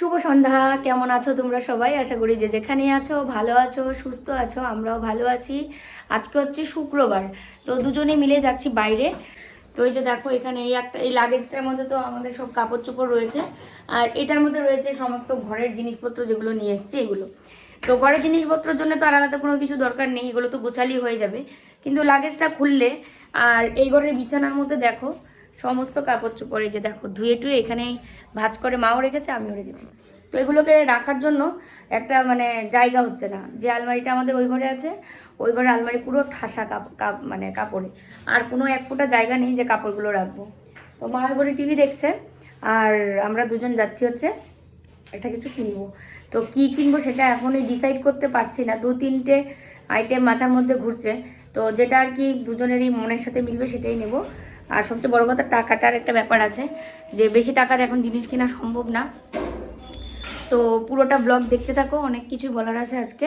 শুভ সন্ধ্যা, কেমন আছো তোমরা সবাই? আশা করি যে যেখানে আছো, ভালো আছো, সুস্থ আছো, আমরাও ভালো আছি। আজকে হচ্ছে শুক্রবার, তো দুজনে মিলে যাচ্ছি বাইরে। তো এই যে দেখো, এখানে এই একটা, এই লাগেজটার মধ্যে তো আমাদের সব কাপড় চোপড় রয়েছে। আর এটার মধ্যে রয়েছে সমস্ত ঘরের জিনিসপত্র যেগুলো নিয়ে এসেছি, এগুলো। তো ঘরের জিনিসপত্রের জন্য তো আর আলাদা কোনো কিছু দরকার নেই, এগুলো তো গোছালি হয়ে যাবে। কিন্তু লাগেজটা খুললে, আর এই ঘরের বিছানার মধ্যে দেখো সমস্ত কাপড় চোপড় যে দেখো ধুয়ে টুয়ে এখানেই ভাজ করে মাও রেখেছে, আমিও রেখেছি। তো এগুলোকে রাখার জন্য একটা মানে জায়গা হচ্ছে না। যে আলমারিটা আমাদের ওই ঘরে আছে, ওই ঘরে আলমারি পুরো ঠাসা কাপ কাপ মানে কাপড়ে। আর কোনো এক ফোঁটা জায়গা নেই যে কাপড়গুলো রাখব। তো মা ওই ঘরে টিভি দেখছে, আর আমরা দুজন যাচ্ছি হচ্ছে একটা কিছু কিনবো। তো কি কিনবো সেটা এখনই ডিসাইড করতে পারছি না। দু তিনটে আইটেম মাথার মধ্যে ঘুরছে। তো যেটা আর কি দুজনেরই মনের সাথে মিলবে সেটাই নেব। আর সবচেয়ে বড় কথা টাকাটার একটা ব্যাপার আছে যে বেশি টাকার এখন জিনিস কেনা সম্ভব না। তো পুরোটা ব্লগ দেখতে থাকো, অনেক কিছু বলার আছে আজকে।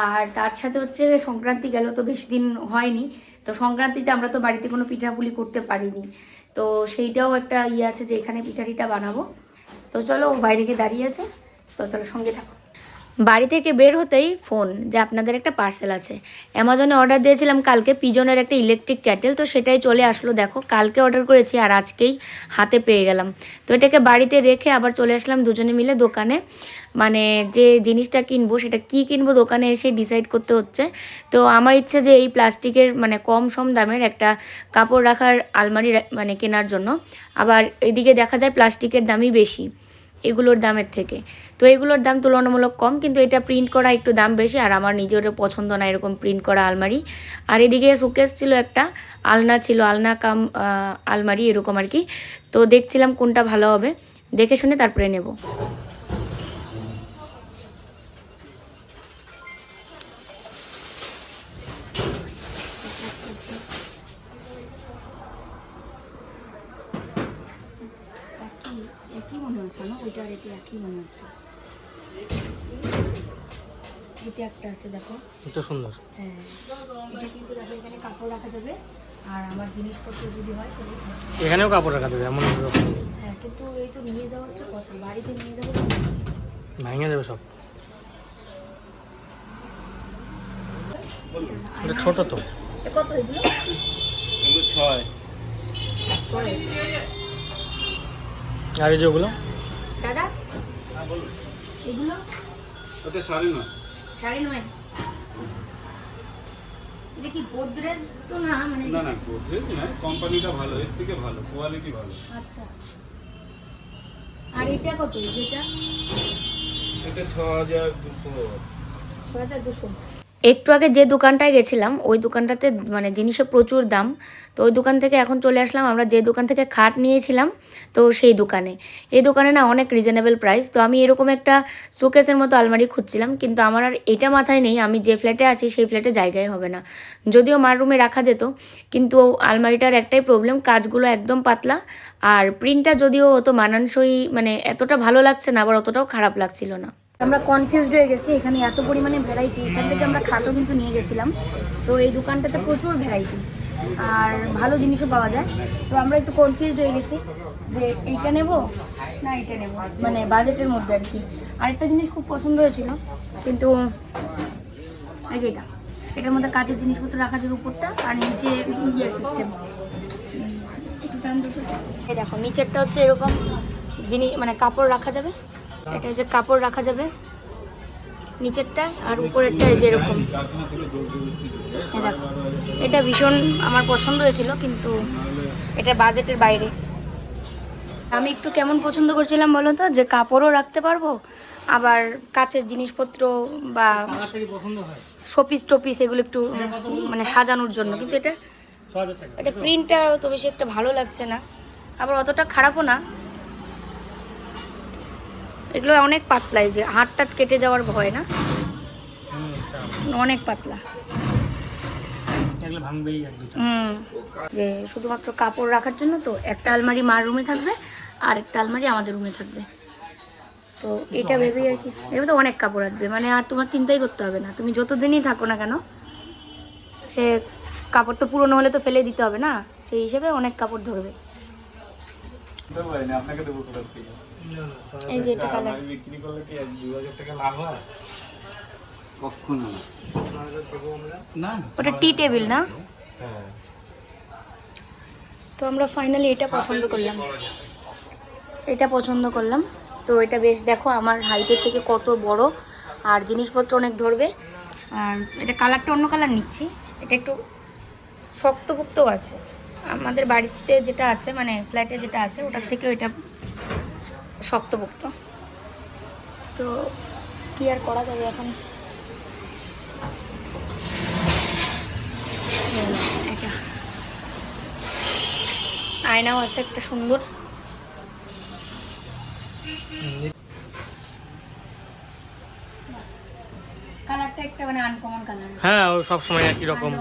আর তার সাথে হচ্ছে সংক্রান্তি গেল তো বেশি দিন হয়নি। তো সংক্রান্তিতে আমরা তো বাড়িতে কোনো পিঠাপুলি করতে পারিনি। তো সেইটাও একটা ইয়ে আছে যে এখানে পিঠাটিটা বানাবো। তো চলো ও বাইরে গিয়ে দাঁড়িয়ে আছে। তো চলো সঙ্গে থাকো। বাড়ি থেকে বের হতেই ফোন যে আপনাদের একটা পার্সেল আছে। অ্যামাজনে অর্ডার দিয়েছিলাম, কালকে পিজনের একটা ইলেকট্রিক ক্যাটেল তো সেটাই চলে আসলো, দেখো, কালকে অর্ডার করেছি আর আজকেই হাতে পেয়ে গেলাম। তো এটাকে বাড়িতে রেখে আবার চলে আসলাম দুজনে মিলে দোকানে। মানে যে জিনিসটা কিনবো, সেটা কি কিনবো দোকানে এসে ডিসাইড করতে হচ্ছে। তো আমার ইচ্ছে যে এই প্লাস্টিকের মানে কম সম দামের একটা কাপড় রাখার আলমারি মানে কেনার জন্য। আবার এদিকে দেখা যায় প্লাস্টিকের দামই বেশি। এগুলোর দামের থেকে। তো এগুলোর দাম তুলনামূলক কম, কিন্তু এটা প্রিন্ট করা একটু দাম বেশি, আর আমার নিজেরও পছন্দ না এরকম প্রিন্ট করা আলমারি। আর এদিকে সুকেস ছিল একটা, আলনা ছিল, আলনা কাম আলমারি এরকম আর কি। তো দেখছিলাম কোনটা ভালো হবে, দেখে শুনে তারপরে নেব। এটা একই মনে হচ্ছে। এটা একটা আছে দেখো। এটা সুন্দর। হ্যাঁ এটা কিন্তু দেখো এখানে কাপড় রাখা যাবে। আর আমার জিনিসপত্র যদি হয় তাহলে এখানেও কাপড় রাখা যাবে এমন হ্যাঁ কিন্তু এই তো নিয়ে যাওয়া হচ্ছে কথা। বাড়িতে নিয়ে যাব ভেঙে যাবে সব। এটা ছোট তো। কত এগুলো? এগুলো ছয়। ছয়। আর এই যে ওগুলো? দাদা? এগুলো? ওটা সাড়ে নয়। সাড়ে নয়? এটা কি গোদরেজ তো না মানে না না গোদরেজ না কোম্পানিটা ভালো এর থেকে ভালো কোয়ালিটি ভালো। আচ্ছা। আর এটা কত? যেটা? এটা ছ হাজার দুশো। ছ হাজার দুশো। একটু আগে যে দোকানটায় গেছিলাম, ওই দোকানটাতে মানে জিনিসের প্রচুর দাম। তো ওই দোকান থেকে এখন চলে আসলাম, আমরা যে দোকান থেকে খাট নিয়েছিলাম, তো সেই দোকানে। এই দোকানে না অনেক রিজনেবল প্রাইস তো আমি এরকম একটা শোকেসের মতো আলমারি খুঁজছিলাম, কিন্তু আমার আর এটা মাথায় নেই, আমি যে ফ্ল্যাটে আছি, সেই ফ্ল্যাটে জায়গায় হবে না। যদিও মার রুমে রাখা যেত, কিন্তু আলমারিটার একটাই প্রবলেম কাজগুলো একদম পাতলা, আর প্রিন্টটা যদিও অত মানানসই মানে এতটা ভালো লাগছে না, আবার অতটাও খারাপ লাগছিল না। আমরা কনফিউজড হয়ে গেছি, এখানে এত পরিমাণে ভ্যারাইটি এখান থেকে আমরা খাটও কিন্তু নিয়ে গেছিলাম। তো এই দোকানটাতে প্রচুর ভ্যারাইটি আর ভালো জিনিসও পাওয়া যায়। তো আমরা একটু কনফিউজড হয়ে গেছি যে এইটা নেব না এটা নেব? মানে বাজেটের মধ্যে আর কি। আরেকটা জিনিস খুব পছন্দ হয়েছিল, কিন্তু এই যে এটা, এটার মধ্যে কাজের জিনিসপত্র রাখা যাবে উপরটা, আর নিচে ইয়ে সিস্টেম দেখো, নিচেরটা হচ্ছে এরকম জিনিস মানে কাপড় রাখা যাবে? এটা যে কাপড় রাখা যাবে নিচেরটা আর উপরেরটা এই যে এরকম। এটা ভীষণ আমার পছন্দ হয়েছিল কিন্তু এটা বাজেটের বাইরে। আমি একটু কেমন পছন্দ করছিলাম বলো তো? যে কাপড়ও রাখতে পারব আবার কাচের জিনিসপত্র বা শোপিস টোপিস এগুলো একটু মানে সাজানোর জন্য। কিন্তু এটা এটা প্রিন্টটা তো বেশি একটা ভালো লাগছে না। আবার অতটা খারাপও না। এগুলো অনেক পাতলা এই যে হাত টাত কেটে যাওয়ার ভয় না? অনেক পাতলা। হুম। যে শুধুমাত্র কাপড় রাখার জন্য তো একটা আলমারি মার রুমে থাকবে আর একটা আলমারি আমাদের রুমে থাকবে। তো এটা ভেবেই আর কি এর তো অনেক কাপড় আসবে মানে আর তোমার চিন্তাই করতে হবে না। তুমি যতদিনই থাকো না কেন সে কাপড় তো পুরনো হলে তো ফেলে দিতে হবে না সেই হিসেবে অনেক কাপড় ধরবে। আপনাকে দেবো কোথার থেকে। না না ছয় এই যে এটা কালার বিক্রি করলে কি টাকা লাভ হয়? কখনো না। ওটা টি টেবিল না? হ্যাঁ। তো আমরা ফাইনালি এটা পছন্দ করলাম। এটা পছন্দ করলাম। তো এটা বেশ দেখো আমার হাইটের থেকে কত বড় আর জিনিসপত্র অনেক ধরবে। আর এটা কালারটা অন্য কালার নিচ্ছি। এটা একটু শক্তপোক্তও আছে। আমাদের বাড়িতে যেটা আছে মানে ফ্ল্যাটে যেটা আছে ওটার থেকে ওইটা শক্তপোক্ত। তো কি আর করা যাবে এখন? আয়নাও আছে একটা সুন্দর। কালারটা একটা মানে আনকমন কালার হ্যাঁ ও সবসময় একই রকম।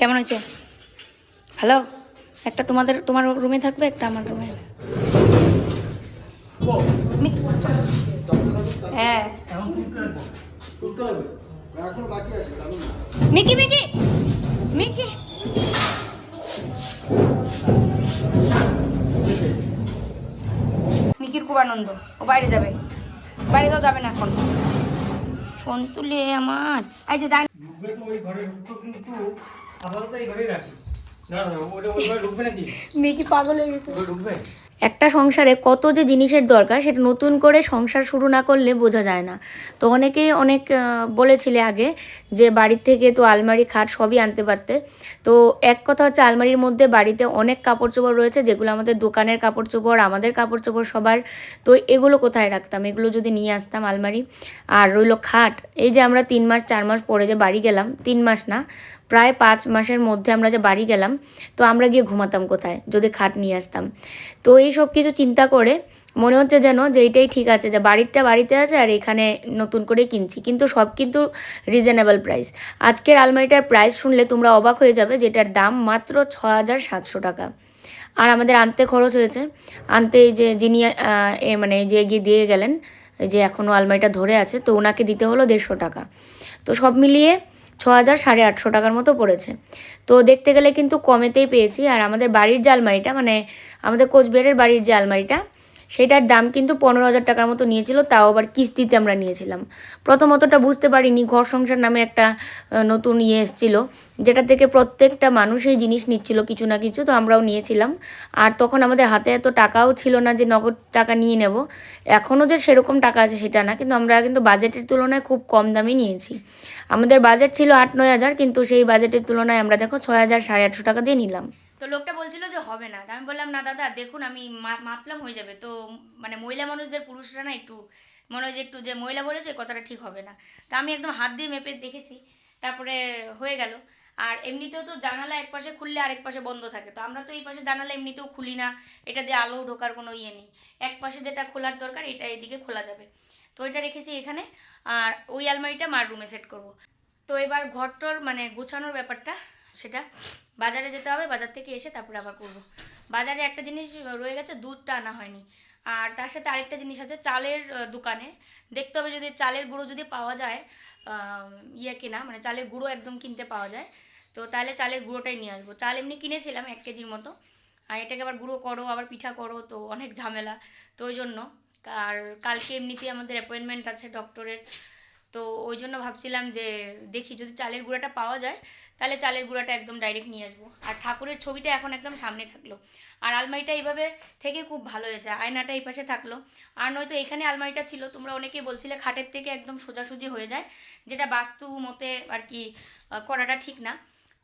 কেমন হয়েছে? হ্যালো একটা তোমাদের, তোমার রুমে থাকবে, একটা আমার রুমে হ্যাঁ। Mickey Mickey! মিকি! মিকির খুব আনন্দ। ও বাইরে যাবে। বাইরে তো যাবে না এখন। ফোন তুলে আমার। এই যে ঢুকবে তো কিন্তু আপাতত এই ঘরেই রাখি। না না ওটা ওই ঢুকবে নাকি? মেয়ে কি পাগল হয়ে গেছে। ঢুকবে? একটা সংসারে কত যে জিনিসের দরকার, সেটা নতুন করে সংসার শুরু না করলে বোঝা যায় না। তো অনেকেই অনেক বলেছিলে আগে যে বাড়ির থেকে তো আলমারি, খাট সবই আনতে পারতে। তো এক কথা হচ্ছে আলমারির মধ্যে বাড়িতে অনেক কাপড় চোপড় রয়েছে, যেগুলো আমাদের দোকানের কাপড় চোপড় আমাদের কাপড় চোপড় সবার। তো এগুলো কোথায় রাখতাম? এগুলো যদি নিয়ে আসতাম আলমারি। আর রইল খাট। এই যে আমরা তিন মাস, চার মাস পরে যে বাড়ি গেলাম, তিন মাস না, প্রায় পাঁচ মাসের মধ্যে আমরা যে বাড়ি গেলাম, তো আমরা গিয়ে ঘুমাতাম কোথায়? যদি খাট নিয়ে আসতাম। তো এই সব কিছু চিন্তা করে মনে হচ্ছে যেন যে এইটাই ঠিক আছে, যে বাড়িরটা বাড়িতে আছে আর এখানে নতুন করে কিনছি। কিন্তু সব কিন্তু রিজনেবল প্রাইস আজকের আলমারিটার প্রাইস শুনলে তোমরা অবাক হয়ে যাবে যেটার দাম মাত্র ছ হাজার সাতশো টাকা। আর আমাদের আনতে খরচ হয়েছে। আনতে এই যে যিনি মানে যে এগিয়ে দিয়ে গেলেন যে এখনও আলমারিটা ধরে আছে, তো ওনাকে দিতে হলো দেড়শো টাকা। তো সব মিলিয়ে ছ হাজার সাড়ে আটশো টাকার মতো পড়েছে। তো দেখতে গেলে কিন্তু কমেতেই পেয়েছি। আর আমাদের বাড়ির যে আলমারিটা মানে আমাদের কোচবিহারের বাড়ির যে আলমারিটা সেটার দাম কিন্তু পনেরো হাজার টাকার মতো নিয়েছিল, তাও আবার কিস্তিতে আমরা নিয়েছিলাম। প্রথমতটা বুঝতে পারিনি, ঘর সংসার নামে একটা নতুন ইয়ে এসেছিল, যেটা থেকে প্রত্যেকটা মানুষ এই জিনিস নিচ্ছিল কিছু না কিছু, তো আমরাও নিয়েছিলাম। আর তখন আমাদের হাতে এত টাকাও ছিল না যে নগদ টাকা নিয়ে নেব, এখনও যে সেরকম টাকা আছে সেটা না, কিন্তু আমরা কিন্তু বাজেটের তুলনায় খুব কম দামে নিয়েছি। আমাদের বাজেট ছিল আট নয় হাজার, কিন্তু সেই বাজেটের তুলনায় আমরা দেখো ছয় হাজার সাড়ে আটশো টাকা দিয়ে নিলাম। তো লোকটা বলছিল যে হবে না। আমি বললাম, না দাদা, দেখুন, আমি মাপলাম হয়ে যাবে। তো মানে মহিলা মানুষদের পুরুষরা না একটু মনে হয় যে একটু যে মহিলা বলেছে কথাটা ঠিক হবে না। তা আমি একদম হাত দিয়ে মেপে দেখেছি, তারপরে হয়ে গেল। আর এমনিতেও তো জানালা এক পাশে খুললে আরেক পাশে বন্ধ থাকে। তো আমরা তো এই পাশে জানালা এমনিতেও খুলি না, এটা দিয়ে আলো ঢোকার কোনো ইয়ে নেই। এক পাশে যেটা খোলার দরকার, এটা এদিকে খোলা যাবে। তো এটা রেখেছি এখানে, আর ওই আলমারিটা মার রুমে সেট করব। তো এবার ঘরটর মানে গোছানোর ব্যাপারটা সেটা বাজারে যেতে হবে, বাজার থেকে এসে তারপরে আবার করব। বাজারে একটা জিনিস রয়ে গেছে, দুধটা আনা হয়নি। আর তার সাথে আরেকটা জিনিস আছে, চালের দোকানে। দেখতে হবে যদি চালের গুঁড়ো যদি পাওয়া যায় ইয়ে কেনা মানে চালের গুঁড়ো একদম কিনতে পাওয়া যায়, তো তাহলে চালের গুঁড়োটাই নিয়ে আসব। চাল এমনি কিনেছিলাম এক কেজির মতো। আর এটাকে আবার গুঁড়ো করো, আবার পিঠা করো, তো অনেক ঝামেলা। তো ওই জন্য। আর কালকে এমনিতেই আমাদের অ্যাপয়েন্টমেন্ট আছে ডক্টরের তো ওই জন্য ভাবছিলাম যে দেখি যদি চালের গুঁড়াটা পাওয়া যায়, তাহলে চালের গুঁড়াটা একদম ডাইরেক্ট নিয়ে আসব। আর ঠাকুরের ছবিটা এখন একদম সামনে থাকল। আর আলমারিটা এইভাবে থেকে খুব ভালো হয়েছে, আয়নাটা এই পাশে থাকল। আর নয়তো এখানে আলমারিটা ছিল, তোমরা অনেকেই বলছিলে খাটের থেকে একদম সোজাসুজি হয়ে যায়, যেটা বাস্তু মতে আর কি করাটা ঠিক না।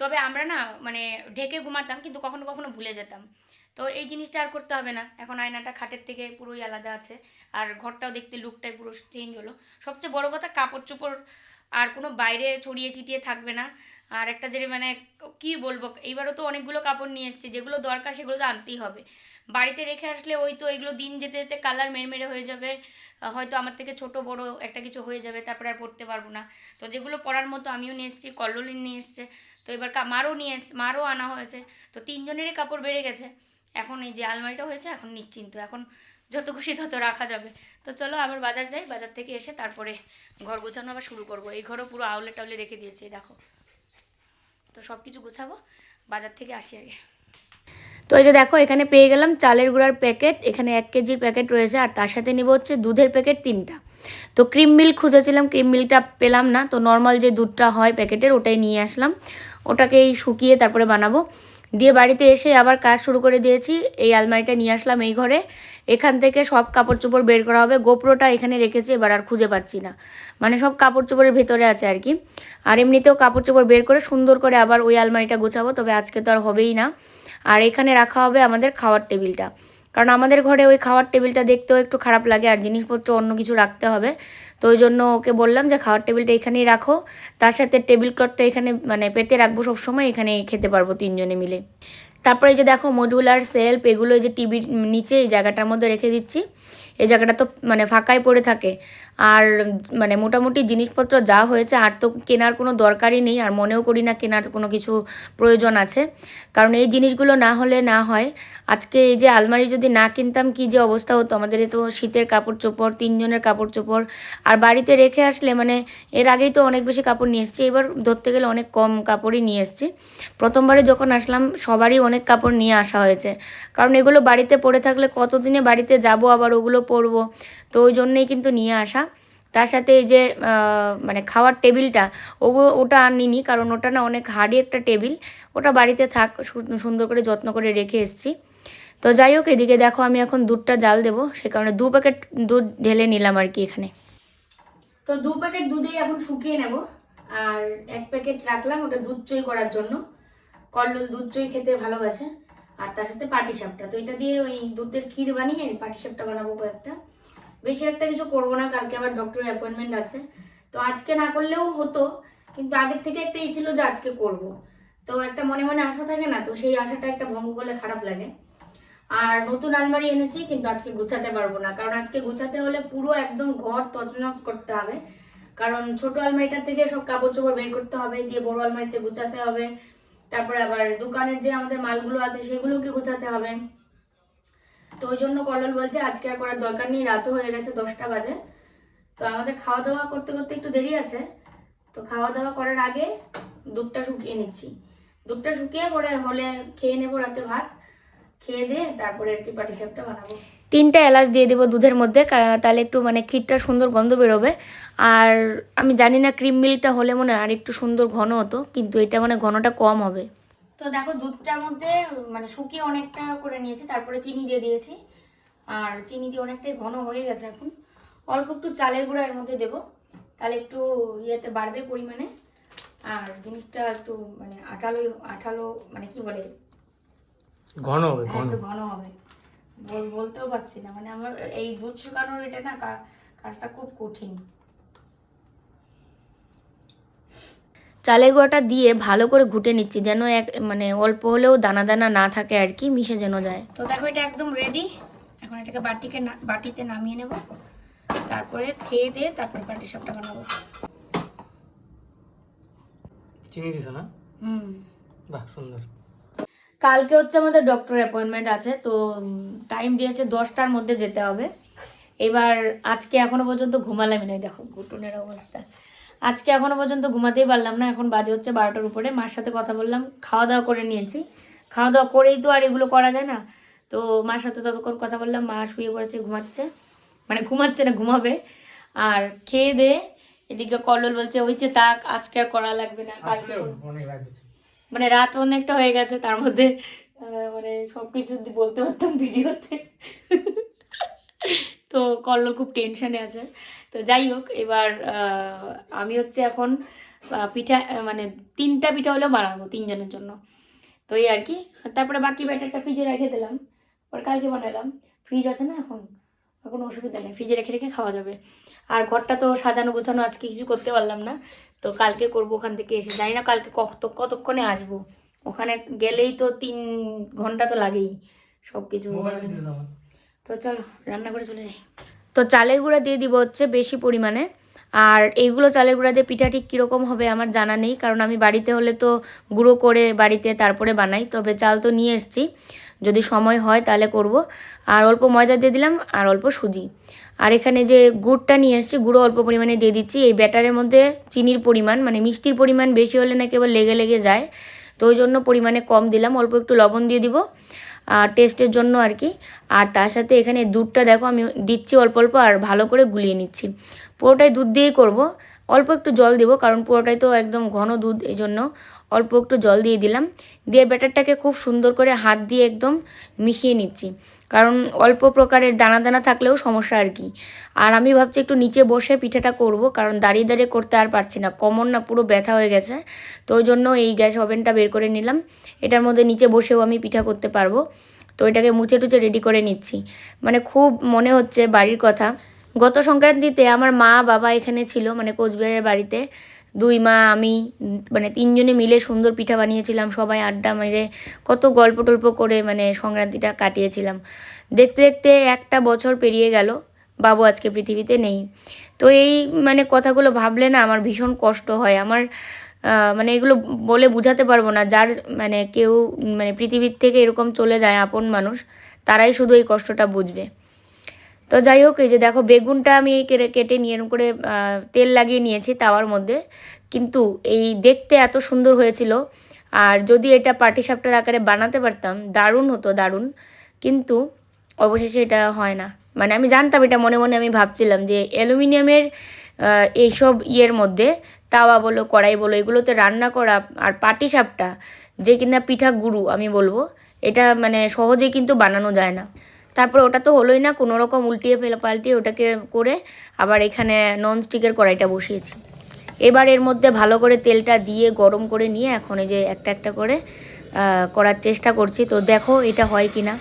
তবে আমরা না মানে ঢেকে ঘুমাতাম, কিন্তু কখনো কখনো ভুলে যেতাম। তো এই জিনিসটা আর করতে হবে না। এখন আয়নাটা খাটের থেকে পুরোই আলাদা আছে। আর ঘরটাও দেখতে লুকটাই পুরো চেঞ্জ হলো। সবচেয়ে বড় কথা কাপড় চোপড় আর কোনো বাইরে ছড়িয়ে ছিটিয়ে থাকবে না। আর একটা যে মানে কি বলব, এইবারও তো অনেকগুলো কাপড় নিয়ে এসেছি। যেগুলো দরকার সেগুলো তো আনতেই হবে। বাড়িতে রেখে আসলে ওই তো এগুলো দিন যেতে যেতে কালার মেরমেরে হয়ে যাবে। হয়তো আমার থেকে ছোট, বড় একটা কিছু হয়ে যাবে, তারপরে আর পরতে পারব না। তো যেগুলো পরার মতো আমিও নিয়ে এসেছি কল্লোলিন নিয়ে এসছে। তো এবার মারও নিয়ে এস, মারও আনা হয়েছে। তো তিনজনেরই কাপড় বেড়ে গেছে। এখন এই যে আলমারিটা হয়েছে, এখন নিশ্চিন্ত। এখন যত খুশি তত রাখা যাবে। তো চলো আবার বাজার যাই, বাজার থেকে এসে তারপরে ঘর গোছানো আবার শুরু করব। এই ঘরও পুরো আউলে টাউলে রেখে দিয়েছে দেখো। তো সব কিছু গোছাবো, বাজার থেকে আসি আগে। তো এই যে দেখো, এখানে পেয়ে গেলাম চালের গুঁড়ার প্যাকেট। এখানে এক কেজির প্যাকেট রয়েছে, আর তার সাথে নিব হচ্ছে দুধের প্যাকেট তিনটা। তো ক্রিম মিল্ক খুঁজেছিলাম, ক্রিম মিল্কটা পেলাম না। তো নর্মাল যে দুধটা হয় প্যাকেটের, ওটাই নিয়ে আসলাম। ওটাকেই শুকিয়ে তারপরে বানাবো। দিয়ে বাড়িতে এসে আবার কাজ শুরু করে দিয়েছি। এই আলমারিটা নিয়ে আসলাম এই ঘরে। এখান থেকে সব কাপড় চোপড় বের করা হবে। গোপ্রোটা এখানে রেখেছি, এবার আর খুঁজে পাচ্ছি না। মানে সব কাপড় চোপড়ের ভেতরে আছে আর কি। আর এমনিতেও কাপড় চোপড় বের করে সুন্দর করে আবার ওই আলমারিটা গোছাবো, তবে আজকে তো আর হবেই না। আর এখানে রাখা হবে আমাদের খাওয়ার টেবিলটা। কারণ আমাদের ঘরে ওই খাওয়ার টেবিলটা দেখতেও একটু খারাপ লাগে, আর জিনিসপত্র অন্য কিছু রাখতে হবে। তো ওই জন্য ওকে বললাম যে খাওয়ার টেবিলটা এখানেই রাখো। তার সাথে টেবিল ক্লথটা এখানে মানে পেতে রাখব সবসময় এখানে খেতে পারব তিনজনে মিলে। তারপরে যে দেখো, মডুলার, সেলফ, এগুলো যে টিভির নিচে, এই জায়গাটার মধ্যে রেখে দিচ্ছি। এই জায়গাটা তো মানে ফাঁকাই পড়ে থাকে। আর মানে মোটামুটি জিনিসপত্র যা হয়েছে, আর তো কেনার কোনো দরকারই নেই, আর মনেও করি না কেনার কোনো কিছু প্রয়োজন আছে। কারণ এই জিনিসগুলো না হলে না হয়। আজকে এই যে আলমারি যদি না কিনতাম, কি যে অবস্থা হতো? আমাদের এ তো শীতের কাপড় চোপড়, তিনজনের কাপড় চোপড়। আর বাড়িতে রেখে আসলে মানে এর আগেই তো অনেক বেশি কাপড় নিয়ে এসেছি, এবার ধরতে গেলে অনেক কম কাপড়ই নিয়ে এসেছি। প্রথমবারে যখন আসলাম, সবারই অনেক কাপড় নিয়ে আসা হয়েছে। কারণ এগুলো বাড়িতে পড়ে থাকলে কতদিনে বাড়িতে যাব আবার ওগুলো পরবো। তো ওই জন্যেই কিন্তু নিয়ে আসা। তার সাথে এই যে মানে খাওয়ার টেবিলটা ওগুলো ওটা আর নিনি কারণ ওটা না অনেক হার্ডি একটা টেবিল। ওটা বাড়িতে থাক সুন্দর করে যত্ন করে রেখে এসেছি। তো যাই হোক, এদিকে দেখো আমি এখন দুধটা জাল দেবো। সে কারণে দু প্যাকেট দুধ ঢেলে নিলাম আর কি এখানে। তো দু প্যাকেট দুধেই এখন শুকিয়ে নেব। আর এক প্যাকেট রাখলাম ওটা দুধ চই করার জন্য। কল্লোল দুধ চই খেতে ভালোবাসে। আর তার সাথে পাটি সাপটা। তো এটা দিয়ে ওই দুধের ক্ষীর বানিয়ে পাটি সাপটা বানাবো কয়েকটা। বেশি একটা কিছু করব না, কালকে আবার ডক্টরের অ্যাপয়েন্টমেন্ট আছে। তো আজকে না করলেও হতো, কিন্তু আগের থেকে একটা এই ছিল যে আজকে করব। তো একটা মনে মনে আশা থাকে না, তো সেই আশাটা একটা ভঙ্গ করলে খারাপ লাগে। আর নতুন আলমারি এনেছি, কিন্তু আজকে গুছাতে পারব না। কারণ আজকে গুছাতে হলে পুরো একদম ঘর তছনছ করতে হবে। কারণ ছোট আলমারিটার থেকে সব কাপড় চোপড় বের করতে হবে, দিয়ে বড় আলমারিতে গুছাতে হবে। তারপরে আবার দোকানের যে আমাদের মালগুলো আছে সেগুলোকে গোছাতে হবে। তো ওই জন্য কল্লোল বলছে, আজকে আর করার দরকার নেই, রাতও হয়ে গেছে দশটা বাজে। তো আমাদের খাওয়া দাওয়া করতে করতে একটু দেরি আছে। তো খাওয়া দাওয়া করার আগে দুধটা শুকিয়ে নিচ্ছি। দুধটা শুকিয়ে পরে হলে খেয়ে নেব রাতে ভাত। খেয়ে দিয়ে তারপরে আর কি পাটিসাপটা বানাবো। তিনটা এলাচ দিয়ে দেবো দুধের মধ্যে তাহলে একটু মানে ক্ষীরটা সুন্দর গন্ধ বেরোবে। আর আমি জানি না ক্রিম মিল্কটা হলে মনে হয় আর একটু সুন্দর ঘন হতো কিন্তু এটা মানে ঘনটা কম হবে। তো দেখো দুধটার মধ্যে মানে শুকিয়ে অনেকটা করে নিয়েছি তারপরে চিনি দিয়ে দিয়েছি। আর চিনি দিয়ে অনেকটাই ঘন হয়ে গেছে এখন। অল্প একটু চালের গুঁড়া এর মধ্যে দেবো তাহলে একটু ইয়েতে বাড়বে পরিমাণে। আর জিনিসটা একটু মানে আঠালো আঠালো মানে কি বলে? ঘন হবে হ্যাঁ, ঘন হবে। বল- বলতেও পারছি না। মানে আমার এই দুধ শুকানোর এটা না কাজটা খুব কঠিন। চালের গুঁড়াটা দিয়ে ভালো করে ঘুটে নিচ্ছি যেন এক মানে অল্প হলেও দানা দানা না থাকে আর কি মিশে যেন যায়। তো দেখো এটা একদম রেডি এখন এটাকে বাটিকে বাটিতে নামিয়ে নেব। তারপরে খেয়ে দিয়ে তারপরে বাটি সবটা বানাবো। চিনি দিছো না? হুম। বাহ সুন্দর। কালকে হচ্ছে আমাদের ডক্টর অ্যাপয়েন্টমেন্ট আছে তো টাইম দিয়েছে দশটার মধ্যে যেতে হবে। এবার আজকে এখনও পর্যন্ত ঘুমালামই নাই দেখো ঘুটনের অবস্থা। আজকে এখনও পর্যন্ত ঘুমাতেই পারলাম না এখন বাজে হচ্ছে বারোটার উপরে। মার সাথে কথা বললাম খাওয়া দাওয়া করে নিয়েছি। খাওয়া দাওয়া করেই তো আর এগুলো করা যায় না। তো মার সাথে ততক্ষণ কথা বললাম মা শুয়ে পড়েছে ঘুমাচ্ছে। মানে ঘুমাচ্ছে না ঘুমাবে। আর খেয়ে দে এদিকে কল্লোল বলছে ওই যে তাক আজকে আর করা লাগবে না কালকে মানে রাত অনেকটা হয়ে গেছে, তার মধ্যে মানে সব কিছু বলতে পারতাম ভিডিওতে। তো কল্লোল খুব টেনশনে আছে। তো যাই হোক, এবার আমি হচ্ছে এখন পিঠা মানে তিনটা পিঠা হলেও বানাবো তিনজনের জন্য। তো এই আর কি। তারপরে বাকি ব্যাটারটা ফ্রিজে রেখে দিলাম। পর কালকে বানালাম। ফ্রিজ আছে না এখন? অসুবিধা নেই ফ্রিজে রেখে রেখে খাওয়া যাবে। আর ঘরটা তো সাজানো গোছানো আজকে কিছু করতে পারলাম না। তো কালকে করব ওখান থেকে এসে। জানি না কালকে কত কতক্ষণে আসব। ওখানে গেলেই তো তিন ঘণ্টা তো লাগেই সব কিছু তো চলো রান্না করে চলে যাই। তো চালের গুঁড়া দিয়ে দিব হচ্ছে বেশি পরিমাণে। আর এইগুলো চালের গুঁড়া দিয়ে পিঠা ঠিক কীরকম হবে আমার জানা নেই, কারণ আমি বাড়িতে হলে তো গুঁড়ো করে বাড়িতে তারপরে বানাই, তবে চাল তো নিয়ে এসেছি। যদি সময় হয় তাহলে করব। আর অল্প ময়দা দিয়ে দিলাম আর অল্প সুজি। আর এখানে যে গুড়টা নিয়ে এসেছি, গুঁড়ো অল্প পরিমাণে দিয়ে দিচ্ছি। এই ব্যাটারের মধ্যে চিনির পরিমাণ মানে মিষ্টির পরিমাণ বেশি হলে না কেবল লেগে লেগে যায়, তো ওই জন্য পরিমাণে কম দিলাম। অল্প একটু লবণ দিয়ে দিব। টেস্টের জন্য আর কি আর তার সাথে এখানে দুধটা দেখো, আমি দিচ্ছি অল্প অল্প আর ভালো করে গুলিয়ে নিচ্ছি। পুরোটাই দুধ দিয়েই করব। অল্প একটু জল দেবো, কারণ পুরোটাই তো একদম ঘন দুধ এই জন্য অল্প একটু জল দিয়ে দিলাম। দিয়ে ব্যাটারটাকে খুব সুন্দর করে হাত দিয়ে একদম মিশিয়ে নিচ্ছি। কারণ অল্প প্রকারের দানা দানা থাকলেও সমস্যা আর কি। আর আমি ভাবছি একটু নিচে বসে পিঠাটা করব, কারণ দাঁড়িয়ে দাঁড়িয়ে করতে আর পারছি না। কমন না, পুরো ব্যথা হয়ে গেছে। তো ওই জন্য এই গ্যাস ওভেনটা বের করে নিলাম। এটার মধ্যে নিচে বসেও আমি পিঠা করতে পারব। তো এটাকে মুছে টুচে রেডি করে নিচ্ছি। মানে খুব মনে হচ্ছে বাড়ির কথা। গত সংক্রান্তিতে আমার মা বাবা এখানে ছিল মানে কোচবিহারের বাড়িতে। দুই মা, আমি মানে তিনজনে মিলে সুন্দর পিঠা বানিয়েছিলাম, সবাই আড্ডা মেরে কত গল্প টল্প করে মানে সংক্রান্তিটা কাটিয়েছিলাম। দেখতে দেখতে একটা বছর পেরিয়ে গেল, বাবু আজকে পৃথিবীতে নেই। তো এই মানে কথাগুলো ভাবলে না আমার ভীষণ কষ্ট হয়। আমার মানে এগুলো বলে বুঝাতে পারব না। যার মানে কেউ মানে পৃথিবীর থেকে এরকম চলে যায় আপন মানুষ, তারাই শুধু এই কষ্টটা বুঝবে। তো যাই হোক, এই যে দেখো, বেগুনটা আমি কেটে কেটে নিয়ে করে তেল লাগিয়ে নিয়েছি তাওয়ার মধ্যে। কিন্তু এই দেখতে এত সুন্দর হয়েছিল। আর যদি এটা পাটিসাপটার আকারে বানাতে পারতাম, দারুণ হতো, দারুণ। কিন্তু অবশেষে এটা হয় না। মানে আমি জানতাম এটা, মনে মনে আমি ভাবছিলাম যে অ্যালুমিনিয়ামের এইসব ইয়ের মধ্যে তাওয়া বলো, কড়াই বলো, এগুলোতে রান্না করা আর পাটিসাপটা যে কিনা পিঠা গুরু আমি বলব, এটা মানে সহজে কিন্তু বানানো যায় না। তারপর ওটা তো হলোই না, কোনো রকম উল্টিয়ে ফেলে পাল্টিয়ে ওটাকে করে আবার এখানে ননস্টিকের কড়াইটা বসিয়েছি। এবার এর মধ্যে ভালো করে তেলটা দিয়ে গরম করে নিয়ে এখন এই যে একটা একটা করে করার চেষ্টা করছি। তো দেখো এটা হয় কি না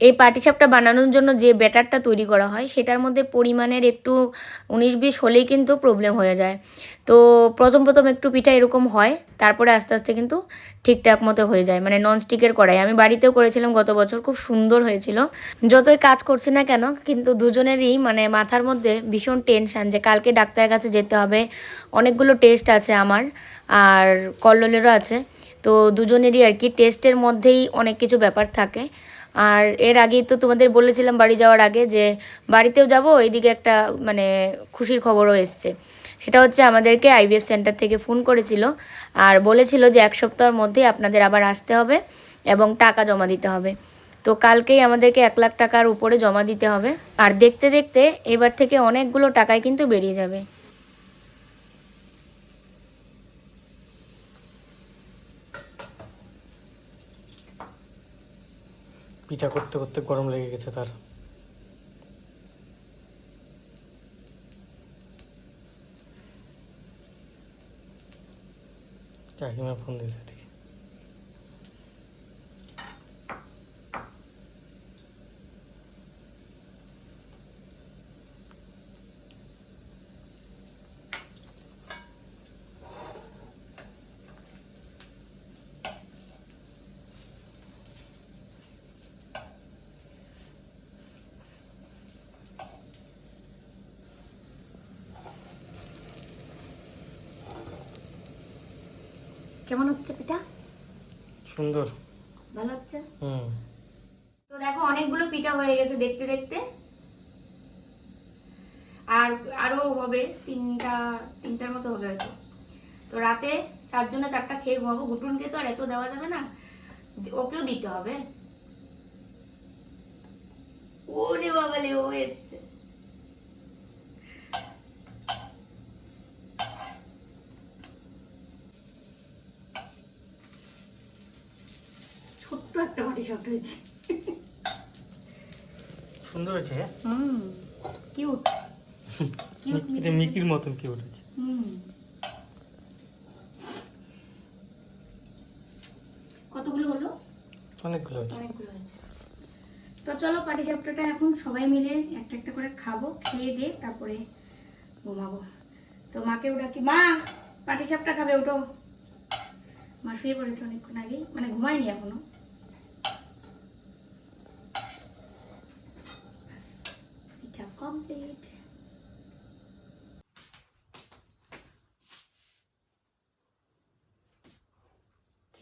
এই পাটিসাপটা বানানোর জন্য যে ব্যাটারটা তৈরি করা হয়, সেটার মধ্যে পরিমাণের একটু উনিশ বিশ হলেই কিন্তু প্রবলেম হয়ে যায়। তো প্রথম প্রথম একটু পিঠা এরকম হয়, তারপরে আস্তে আস্তে কিন্তু ঠিকঠাক মতো হয়ে যায় মানে ননস্টিকের কড়াই। আমি বাড়িতেও করেছিলাম গত বছর, খুব সুন্দর হয়েছিল। যতই কাজ করছি না কেন, কিন্তু দুজনেরই মানে মাথার মধ্যে ভীষণ টেনশান যে কালকে ডাক্তারের কাছে যেতে হবে। অনেকগুলো টেস্ট আছে আমার, আর কল্লোলেরও আছে। তো দুজনেরই আর কি টেস্টের মধ্যেই অনেক কিছু ব্যাপার থাকে। আর এর আগেই তো তোমাদের বলেছিলাম বাড়ি যাওয়ার আগে যে বাড়িতেও যাব, এইদিকে একটা মানে খুশির খবরও এসছে। সেটা হচ্ছে আমাদেরকে আইভিএফ সেন্টার থেকে ফোন করেছিল আর বলেছিল যে এক সপ্তাহের মধ্যে আপনাদের আবার আসতে হবে এবং টাকা জমা দিতে হবে। তো কালকেই আমাদেরকে এক লাখ টাকার উপরে জমা দিতে হবে। আর দেখতে দেখতে এবার থেকে অনেকগুলো টাকায় কিন্তু বেরিয়ে যাবে। পিঠা করতে করতে গরম লেগে গেছে তার। কাকিমা ফোন দিয়েছে ঠিক কেমন হচ্ছে পিঠা? সুন্দর। ভালো হচ্ছে? হুম। তো দেখো অনেকগুলো পিঠা হয়ে গেছে দেখতে দেখতে। আর আরও হবে তিনটা তিনটার মতো হবে হয়তো। তো রাতে চারজনে চারটা খেয়ে ঘুমাবো। ঘুটুনকে তো আর এত দেওয়া যাবে না। ওকেও দিতে হবে। ওরে বাবালে ও এসছে। ছোট্ট একটা হয়েছে। সুন্দর হয়েছে। হ্যাঁ হুম কিউট কিউট এটা মিকির মতন হুম। কতগুলো হলো অনেকগুলো হয়েছে। অনেকগুলো হয়েছে। তো চলো পাটি চাপটাটা এখন সবাই মিলে একটা একটা করে খাব খেয়ে দিয়ে তারপরে ঘুমাবো। তো মাকেও ডাকি মা পাটি চাপটা খাবে ওটো মা শুয়ে পড়েছে অনেকক্ষণ আগেই। মানে ঘুমায়নি এখনও।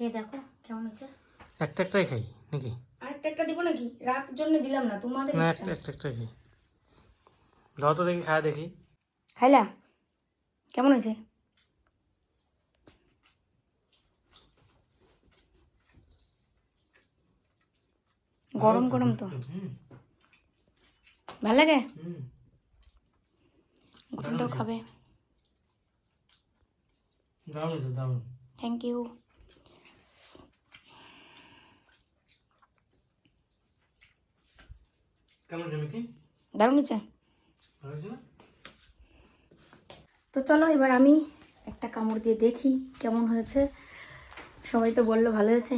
খেয়ে দেখো কেমন হয়েছে? একটা একটাই খাই নাকি? আরেকটা একটা দিব নাকি? রাত জন্য দিলাম না তোমাদের না। একটা একটা একটাই খাই। দাও তো দেখি খায় দেখি। খাইলা? কেমন হয়েছে? গরম গরম তো। হুম ভালো লাগে? হুম গরমটাও খাবে। দারুণ দারুণ। থ্যাংক ইউ কেমন দারুণ হয়েছে? ভালো হয়েছে না? তো চলো এবার আমি একটা কামড় দিয়ে দেখি কেমন হয়েছে। সবাই তো বলল ভালো হয়েছে।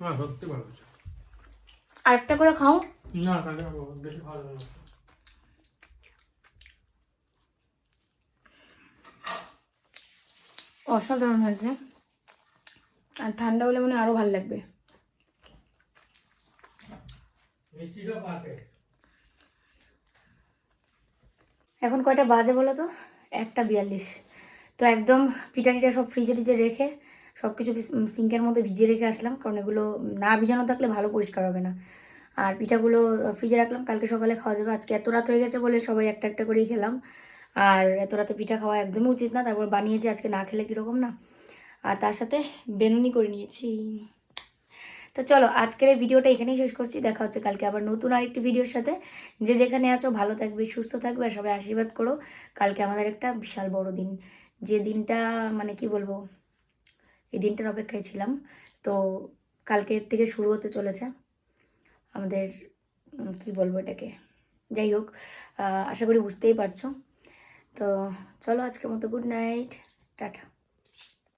হ্যাঁ সত্যি ভালো হয়েছে। আরেকটা করে খাও। না কালকে বেশি ভালো না। অসাধারণ হয়েছে। আর ঠান্ডা হলে মনে হয় আরও ভালো লাগবে। এখন কয়টা বাজে বলো তো? একটা বিয়াল্লিশ। তো একদম পিঠা টিটা সব ফ্রিজে টিজে রেখে সব কিছু সিঙ্কের মধ্যে ভিজিয়ে রেখে আসলাম, কারণ এগুলো না ভিজানো থাকলে ভালো পরিষ্কার হবে না। আর পিঠাগুলো ফ্রিজে রাখলাম, কালকে সকালে খাওয়া যাবে। আজকে এত রাত হয়ে গেছে বলে সবাই একটা একটা করেই খেলাম। আর এত রাতে পিঠা খাওয়া একদমই উচিত না। তারপর বানিয়েছি, আজকে না খেলে কীরকম না। আর তার সাথে বেনুনি করে নিয়েছি। তো চলো, আজকের এই ভিডিওটা এখানেই শেষ করছি। দেখা হচ্ছে কালকে আবার নতুন আরেকটি ভিডিওর সাথে। যে যেখানে আছো, ভালো থাকবে, সুস্থ থাকবে, আর সবাই আশীর্বাদ করো। কালকে আমাদের একটা বিশাল বড় দিন। যে দিনটা মানে কি বলব, এই দিনটার অপেক্ষায় ছিলাম। তো কালকের থেকে শুরু হতে চলেছে আমাদের কি বলব এটাকে? যাই হোক আশা করি বুঝতেই পারছ। তো চলো, আজকের মতো গুড নাইট। টাটা।